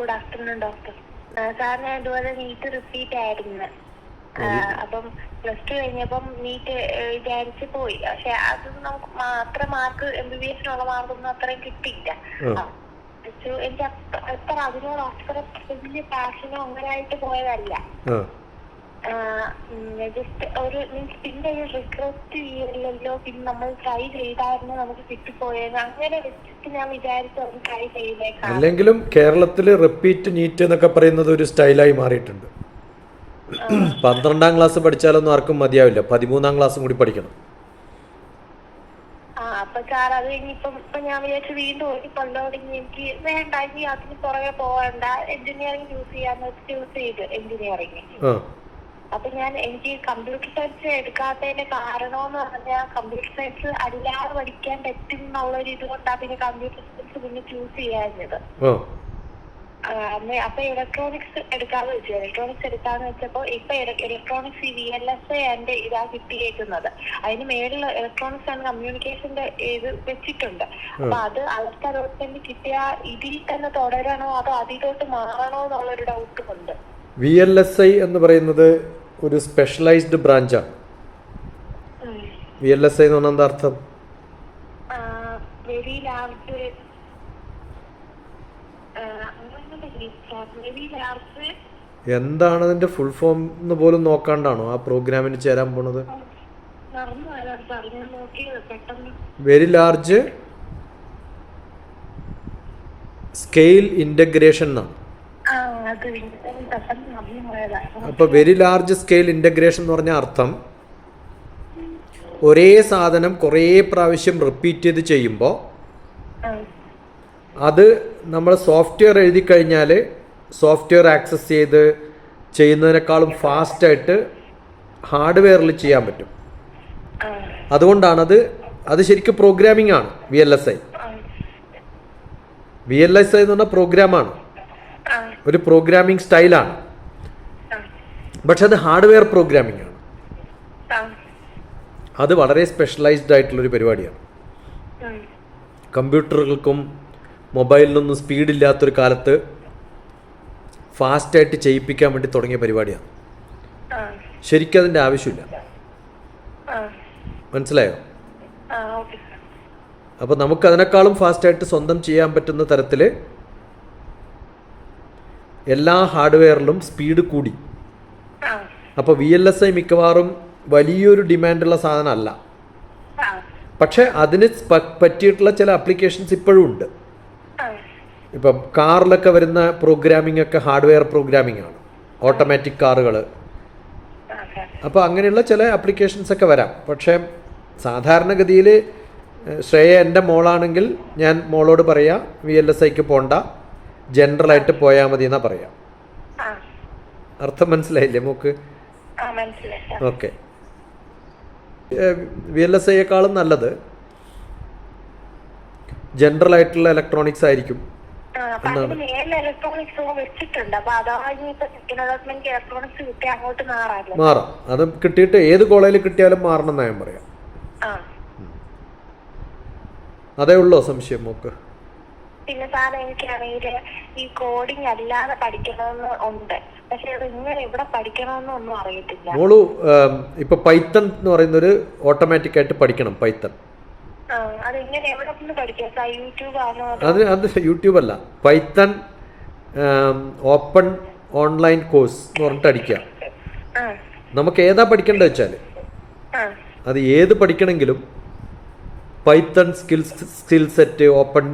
Good afternoon doctor sir ഞാൻ ഇതുപോലെ NEET repeat ആയിരുന്നു. അപ്പം പ്ലസ് ടു കഴിഞ്ഞപ്പം നീറ്റ് വിചാരിച്ച് പോയി. പക്ഷെ അത് നമുക്ക് അത്ര മാർക്ക് എം ബി ബി എസിനുള്ള മാർക്കൊന്നും അത്രയും കിട്ടിയില്ല. എനിക്ക് അത്ര അതിനോട് അത്ര വലിയ പാഷനോ അങ്ങനെ ആയിട്ട് പോയതല്ല. ജസ്റ്റ് ഒരു മീൻസ് പിന്നെ ഒരു റിഗ്രറ്റ് ചെയ്യില്ലല്ലോ പിന്നെ നമ്മൾ ട്രൈ ചെയ്തായിരുന്നു നമുക്ക് കിട്ടിപ്പോയത് അങ്ങനെ വെച്ചിട്ട് ഞാൻ വിചാരിച്ചു അത് ട്രൈ ചെയ്തേക്കാം. അല്ലെങ്കിലും കേരളത്തിൽ റിപ്പീറ്റ് നീറ്റ് എന്നൊക്കെ പറയുന്നത് ഒരു സ്റ്റൈലായി മാറിയിട്ടുണ്ട്. പന്ത്രണ്ടാം ക്ലാസ് പഠിച്ചാലൊന്നും ആർക്കും മതിയാവില്ല. പതിമൂന്നാം ക്ലാസ്സും കൂടി പഠിക്കണം. ആ അപ്പൊ സാർ അത് ഇനിയിപ്പം ഇപ്പൊ ഞാൻ വിചാരിച്ചു വീണ്ടും ഒരു കൊല്ലോടിങ്ങി എനിക്ക് വേണ്ട ഇനി അതിന് പുറകെ പോകണ്ട. എഞ്ചിനീയറിംഗ് ചൂസ് ചെയ്യാന്ന് ചൂസ് ചെയ്ത് എഞ്ചിനീയറിംഗ് ആ. അപ്പൊ ഞാൻ എനിക്ക് കമ്പ്യൂട്ടർ സയൻസ് എടുക്കാത്തതിന്റെ കാരണം എന്ന് പറഞ്ഞാൽ കമ്പ്യൂട്ടർ സയൻസ് അല്ലാതെ പഠിക്കാൻ പറ്റും എന്നുള്ളൊരു ഇത് കൊണ്ടാണ് പിന്നെ കമ്പ്യൂട്ടർ സയൻസ് പിന്നെ ചൂസ് ചെയ്യാഞ്ഞത് അപ്പൊ ഇലക്ട്രോണിക്സ് എടുക്കാന്ന് വെച്ചു. ഇലക്ട്രോണിക്സ് എടുക്കാന്ന് വെച്ചപ്പോ ഇപ്പൊ ഇലക്ട്രോണിക്സ് ഈ വി എൽ എസ് എന്റെ ഇതാ കിട്ടിയേക്കുന്നത്. അതിന് മേളിൽ ഇലക്ട്രോണിക്സ് ആൻഡ് കമ്മ്യൂണിക്കേഷന്റെ ഇത് വെച്ചിട്ടുണ്ട്. അപ്പൊ അത് അടുത്ത തന്നെ കിട്ടിയ ഇതിൽ തന്നെ തുടരണോ അതോ അതിലോട്ട് മാറണോ എന്നുള്ളൊരു ഡൗട്ടും ഉണ്ട്. വി എൽ എസ് ഐ എന്ന് പറയുന്നത് ഒരു സ്പെഷ്യലൈസ്ഡ് ബ്രാഞ്ചാണ് വി എൽ എസ് ഐ എന്ന് പറഞ്ഞാൽ എന്താ അർത്ഥം? എന്താണ് അതിന്റെ ഫുൾ ഫോം എന്ന് പോലും നോക്കാണ്ടാണോ ആ പ്രോഗ്രാമിന് ചേരാൻ പോണത്? വെരി ലാർജ് സ്കെയിൽ ഇന്റഗ്രേഷൻ എന്നാണ് ആ അത് പെട്ടെന്ന് മറന്നു പോയതാണ് അപ്പോൾ വെരി ലാർജ് സ്കെയിൽ ഇന്റഗ്രേഷൻ എന്ന് പറഞ്ഞ അർത്ഥം ഒരേ സാധനം കുറേ പ്രാവശ്യം റിപ്പീറ്റ് ചെയ്ത് ചെയ്യുമ്പോൾ അത് നമ്മൾ സോഫ്റ്റ്വെയർ എഴുതി കഴിഞ്ഞാൽ സോഫ്റ്റ്വെയർ ആക്സസ് ചെയ്ത് ചെയ്യുന്നതിനേക്കാളും ഫാസ്റ്റായിട്ട് ഹാർഡ്വെയറിൽ ചെയ്യാൻ പറ്റും. അതുകൊണ്ടാണത് അത് ശരിക്കും പ്രോഗ്രാമിംഗ് ആണ് V L S I V L S I എന്ന് പറഞ്ഞാൽ പ്രോഗ്രാമാണ് ഒരു പ്രോഗ്രാമിംഗ് സ്റ്റൈലാണ് പക്ഷെ അത് ഹാർഡ്വെയർ പ്രോഗ്രാമിംഗ് ആണ്. അത് വളരെ സ്പെഷ്യലൈസ്ഡ് ആയിട്ടുള്ളൊരു പരിപാടിയാണ്. കമ്പ്യൂട്ടറുകൾക്കും മൊബൈലിനൊന്നും സ്പീഡില്ലാത്തൊരു കാലത്ത് ഫാസ്റ്റായിട്ട് ചെയ്യിപ്പിക്കാൻ വേണ്ടി തുടങ്ങിയ പരിപാടിയാണ്. ശരിക്കും അതിന്റെ ആവശ്യമില്ല. മനസ്സിലായോ? അപ്പോൾ നമുക്ക് അതിനേക്കാളും ഫാസ്റ്റായിട്ട് സ്വന്തം ചെയ്യാൻ പറ്റുന്ന തരത്തിൽ എല്ലാ ഹാർഡ്വെയറിലും സ്പീഡ് കൂടി. അപ്പോൾ വി എൽ എസ് ഐ മിക്കവാറും വലിയൊരു ഡിമാൻഡുള്ള സാധനമല്ല. പക്ഷേ അതിന് പറ്റിയിട്ടുള്ള ചില ആപ്ലിക്കേഷൻസ് ഇപ്പോഴും ഉണ്ട്. ഇപ്പം കാറിലൊക്കെ വരുന്ന പ്രോഗ്രാമിംഗ് ഒക്കെ ഹാർഡ്വെയർ പ്രോഗ്രാമിംഗ് ആണ്. ഓട്ടോമാറ്റിക് കാറുകൾ അപ്പോൾ അങ്ങനെയുള്ള ചില ആപ്ലിക്കേഷൻസ് ഒക്കെ വരാം. പക്ഷേ സാധാരണഗതിയിൽ ശ്രേയ എന്റെ മോളാണെങ്കിൽ ഞാൻ മോളോട് പറയാം വി എൽ എസ് ഐക്ക് പോണ്ട. ജനറലായിട്ട് പോയാൽ മതി എന്നാ പറയാം. അർത്ഥം മനസ്സിലായില്ലേ മൂക്ക്? ഓക്കെ. വി എൽ എസ് ഐയേക്കാളും നല്ലത് ജനറൽ ആയിട്ടുള്ള ഇലക്ട്രോണിക്സ് ആയിരിക്കും മാറാം. അത് കിട്ടിയിട്ട് ഏത് കോളേജിൽ കിട്ടിയാലും മാറണം എന്നാ ഞാൻ പറയാം. അതേ ഉള്ളോ സംശയം മോക്ക്? പിന്നെ സാർ എനിക്കാണെങ്കിൽ ഈ കോഡിങ് അല്ലാതെ പഠിക്കണമെന്ന് ഉണ്ട്. പക്ഷെ അത് ഇങ്ങനെ ഇവിടെ പഠിക്കണമെന്ന് ഒന്നും അറിയത്തില്ല. മോളു ഉം, ഇപ്പൊ പൈത്തൺ എന്ന് പറയുന്ന ഒരു ഓട്ടോമാറ്റിക് ആയിട്ട് പഠിക്കണം പൈത്തൺ. അതോ അത്? യൂട്യൂബ് അല്ല. പൈത്തൺ ഓപ്പൺ ഓൺലൈൻ കോഴ്സ് എന്ന് പറഞ്ഞിട്ട് അടിക്കുക നമുക്ക് ഏതാ പഠിക്കേണ്ടത് വെച്ചാൽ ആ. അത് ഏത് പഠിക്കണമെങ്കിലും Python skills skill set open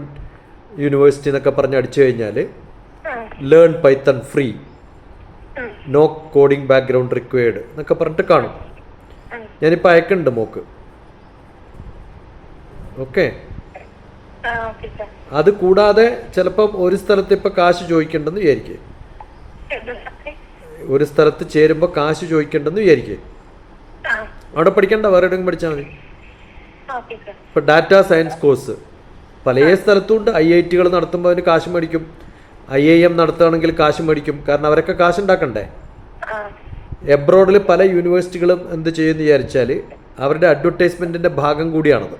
university എന്നൊക്കെ പറഞ്ഞ് അടിച്ചു കഴിഞ്ഞാൽ learn Python free no coding background required എന്നൊക്കെ പറഞ്ഞിട്ട് കാണും. ഞാനിപ്പോൾ അയക്കുന്നുണ്ട് മോക്ക്. ഓക്കെ അത് കൂടാതെ ചിലപ്പം ഒരു സ്ഥലത്ത് ഇപ്പം കാശ് ചോദിക്കേണ്ടെന്ന് വിചാരിക്കുക ഒരു സ്ഥലത്ത് ചേരുമ്പോൾ കാശ് ചോദിക്കേണ്ടെന്ന് വിചാരിക്കുക അവിടെ പഠിക്കണ്ട വേറെ എവിടെയെങ്കിലും പഠിച്ചാൽ മതി. ഇപ്പം ഡാറ്റ സയൻസ് കോഴ്സ് പല സ്ഥലത്തും ഉണ്ട് ഐ ഐ ടികൾ നടത്തുമ്പോൾ അതിന് കാശ് മേടിക്കും. ഐ ഐ എം നടത്തുകയാണെങ്കിൽ കാശ് മേടിക്കും. കാരണം അവരൊക്കെ കാശ് ഉണ്ടാക്കണ്ടേ? എബ്രോഡിൽ പല യൂണിവേഴ്സിറ്റികളും എന്ത് ചെയ്യുമെന്ന് വിചാരിച്ചാൽ അവരുടെ അഡ്വർടൈസ്മെന്റിന്റെ ഭാഗം കൂടിയാണത്.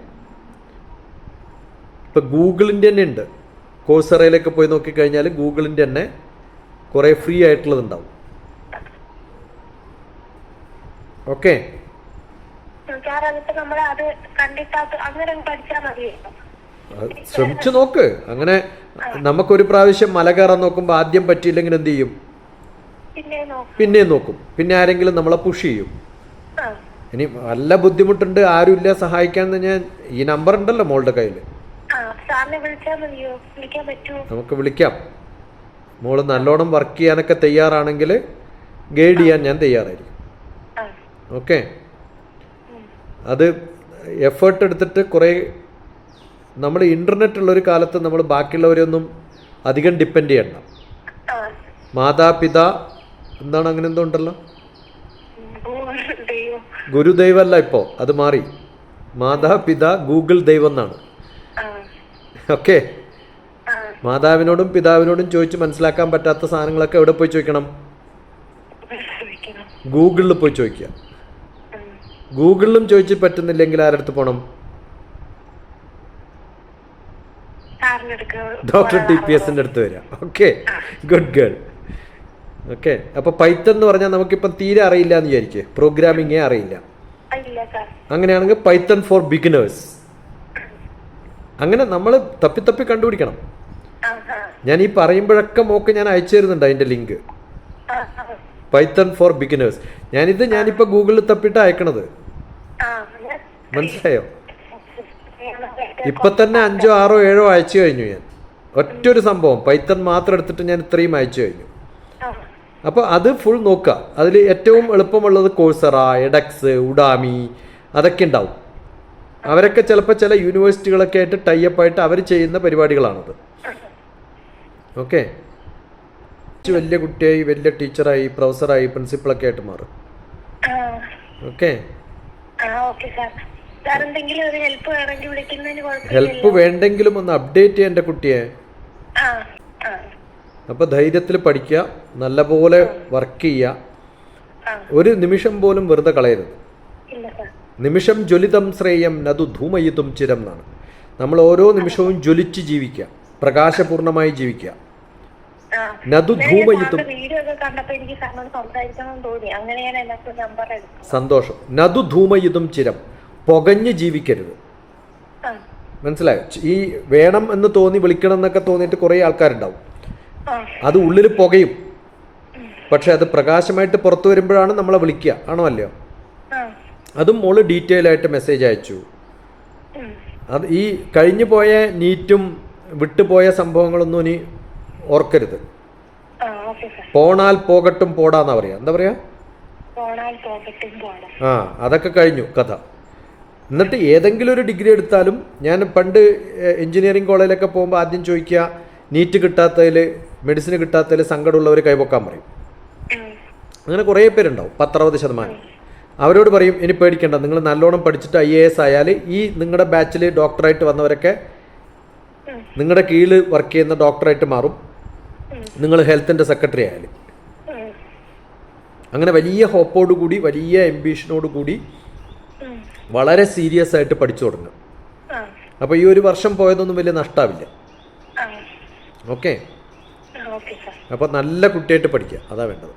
ഇപ്പോൾ ഗൂഗിളിന്റെ തന്നെ ഉണ്ട്. കോഴ്സറയിലൊക്കെ പോയി നോക്കിക്കഴിഞ്ഞാൽ ഗൂഗിളിന്റെ തന്നെ കുറേ ഫ്രീ ആയിട്ടുള്ളത് ഉണ്ടാവും. ഓക്കെ അങ്ങനെ പഠിച്ചാൽ ശ്രമിച്ചു നോക്ക്. അങ്ങനെ നമുക്കൊരു പ്രാവശ്യം മല കയറാൻ നോക്കുമ്പോൾ ആദ്യം പറ്റിയില്ലെങ്കിൽ എന്ത് ചെയ്യും? പിന്നെ നോക്കാം. പിന്നെയും നോക്കും. പിന്നെ ആരെങ്കിലും നമ്മളെ പുഷ് ചെയ്യും. ഇനി നല്ല ബുദ്ധിമുട്ടുണ്ട് ആരുമില്ല സഹായിക്കാന്ന് ഞാൻ ഈ നമ്പർ ഉണ്ടല്ലോ മോളുടെ കയ്യിൽ വിളിക്കാൻ നമുക്ക് വിളിക്കാം. മോൾ നല്ലോണം വർക്ക് ചെയ്യാനൊക്കെ തയ്യാറാണെങ്കിൽ ഗൈഡ് ചെയ്യാൻ ഞാൻ തയ്യാറായിരിക്കും. ഓക്കെ അത് എഫേർട്ട് എടുത്തിട്ട് കുറേ നമ്മൾ ഇന്റർനെറ്റ് ഉള്ള ഒരു കാലത്ത് നമ്മൾ ബാക്കിയുള്ളവരെയൊന്നും അധികം ഡിപ്പെൻഡ് ചെയ്യണ്ട. മാതാപിത എന്താണ് അങ്ങനെ എന്തോ ഉണ്ടല്ലോ? ഗുരുദൈവല്ല ഇപ്പോ ഇപ്പോൾ അത് മാറി. മാതാപിത ഗൂഗിൾ ദൈവം എന്നാണ് ഓക്കെ. മാതാവിനോടും പിതാവിനോടും ചോദിച്ച് മനസ്സിലാക്കാൻ പറ്റാത്ത സാധനങ്ങളൊക്കെ എവിടെ പോയി ചോദിക്കണം? ഗൂഗിളിൽ പോയി ചോദിക്കുക. ഗൂഗിളിലും ചോദിച്ച് പറ്റുന്നില്ലെങ്കിൽ ആരടുത്ത് പോകണം ഡോക്ടർ ടി പി എസിന്റെ അടുത്ത് വരാം. ഓക്കെ ഗുഡ് ഗേൾ ഓക്കെ അപ്പൊ പൈത്തൺ എന്ന് പറഞ്ഞാൽ നമുക്കിപ്പം തീരെ അറിയില്ല എന്ന് വിചാരിക്കേ. പ്രോഗ്രാമിംഗ് അറിയില്ല. അങ്ങനെയാണെങ്കിൽ പൈത്തൺ ഫോർ ബിഗിനേഴ്സ് അങ്ങനെ നമ്മൾ തപ്പി തപ്പി കണ്ടുപിടിക്കണം. ഞാൻ ഈ പറയുമ്പോഴൊക്കെ മോക്ക് ഞാൻ അയച്ചു തരുന്നുണ്ട് അതിന്റെ ലിങ്ക്. പൈത്തൺ ഫോർ ബിഗിനേഴ്സ് ഞാനിത് ഞാനിപ്പോൾ ഗൂഗിളിൽ തപ്പിട്ട് അയക്കണത്. മനസ്സിലായോ? ഇപ്പൊ തന്നെ അഞ്ചോ ആറോ ഏഴോ അയച്ചു കഴിഞ്ഞു ഞാൻ. ഒറ്റൊരു സംഭവം. പൈത്തൺ മാത്രം എടുത്തിട്ട് ഞാൻ ഇത്രയും അയച്ചു കഴിഞ്ഞു. അപ്പൊ അപ്പോൾ അത് ഫുൾ നോക്കുക അതിൽ ഏറ്റവും എളുപ്പമുള്ളത് കോഴ്സറ എഡക്സ് ഉഡാമി അതൊക്കെ ഉണ്ടാവും. അവരൊക്കെ ചിലപ്പോൾ ചില യൂണിവേഴ്സിറ്റികളൊക്കെ ആയിട്ട് ടൈപ്പ് ആയിട്ട് അവർ ചെയ്യുന്ന പരിപാടികളാണത്. ഓക്കെ വലിയ കുട്ടിയായി വലിയ ടീച്ചറായി പ്രൊഫസറായി പ്രിൻസിപ്പളൊക്കെ ആയിട്ട് മാറും. ഓക്കെ ഓക്കെ സാർ ഹെൽപ്പ് വേണ്ടെങ്കിലും ഒന്ന് അപ്ഡേറ്റ് ചെയ്യാൻ എന്റെ കുട്ടിയെ. അപ്പൊ ധൈര്യത്തിൽ പഠിക്കുക നല്ലപോലെ വർക്ക് ചെയ്യുക. ഒരു നിമിഷം പോലും വെറുതെ കളയരുത്. നിമിഷം ജ്വലിതം ശ്രേയം നതു ധൂമയിതും ചിരം എന്നാണ്. നമ്മൾ ഓരോ നിമിഷവും ജ്വലിച്ച് ജീവിക്കുക പ്രകാശപൂർണമായി ജീവിക്കുക. നതു ധൂമയുതും സന്തോഷം. നതു ധൂമയുതും ചിരം. പുകഞ്ഞ് ജീവിക്കരുത്. മനസ്സിലായോ? ഈ വേണം എന്ന് തോന്നി വിളിക്കണം എന്നൊക്കെ തോന്നിയിട്ട് കുറേ ആൾക്കാരുണ്ടാവും. അത് ഉള്ളിൽ പുകയും. പക്ഷെ അത് പ്രകാശമായിട്ട് പുറത്തു വരുമ്പോഴാണ് നമ്മളെ വിളിക്കുക. ആണോ അല്ലയോ? അതും മോൾ ഡീറ്റെയിൽ ആയിട്ട് മെസ്സേജ് അയച്ചു. അത് ഈ കഴിഞ്ഞു പോയ നീറ്റും വിട്ടുപോയ സംഭവങ്ങളൊന്നും ഇനി ഓർക്കരുത്. പോണാൽ പോകട്ടും പോടാന്നാ പറയാ. എന്താ പറയാ? ആ അതൊക്കെ കഴിഞ്ഞു. കഥ. എന്നിട്ട് ഏതെങ്കിലും ഒരു ഡിഗ്രി എടുത്താലും ഞാൻ പണ്ട് എഞ്ചിനീയറിംഗ് കോളേജിലൊക്കെ പോകുമ്പോൾ ആദ്യം ചോദിക്കുക നീറ്റ് കിട്ടാത്തതിൽ മെഡിസിൻ കിട്ടാത്തതിൽ സങ്കടമുള്ളവർ കൈപൊക്കാൻ പറയും. അങ്ങനെ കുറേ പേരുണ്ടാവും പത്തറുപത് ശതമാനം. അവരോട് പറയും ഇനി പേടിക്കേണ്ട നിങ്ങൾ നല്ലോണം പഠിച്ചിട്ട് ഐ എ എസ് ആയാൽ ഈ നിങ്ങളുടെ ബാച്ചിൽ ഡോക്ടറായിട്ട് വന്നവരൊക്കെ. നിങ്ങളുടെ കീഴിൽ വർക്ക് ചെയ്യുന്ന ഡോക്ടറായിട്ട് മാറും. നിങ്ങൾ ഹെൽത്തിന്റെ സെക്രട്ടറി ആയാൽ അങ്ങനെ വലിയ ഹോപ്പോടുകൂടി വലിയ എംബിഷനോട് കൂടി ഉം. വളരെ സീരിയസ് ആയിട്ട് പഠിച്ചു തുടങ്ങും. അപ്പൊ അപ്പോൾ ഈ ഒരു വർഷം പോയതൊന്നും വലിയ നഷ്ടാവില്ല. ഓക്കെ അപ്പൊ അപ്പോൾ നല്ല കുട്ടിയായിട്ട് പഠിക്കുക. അതാ വേണ്ടത്.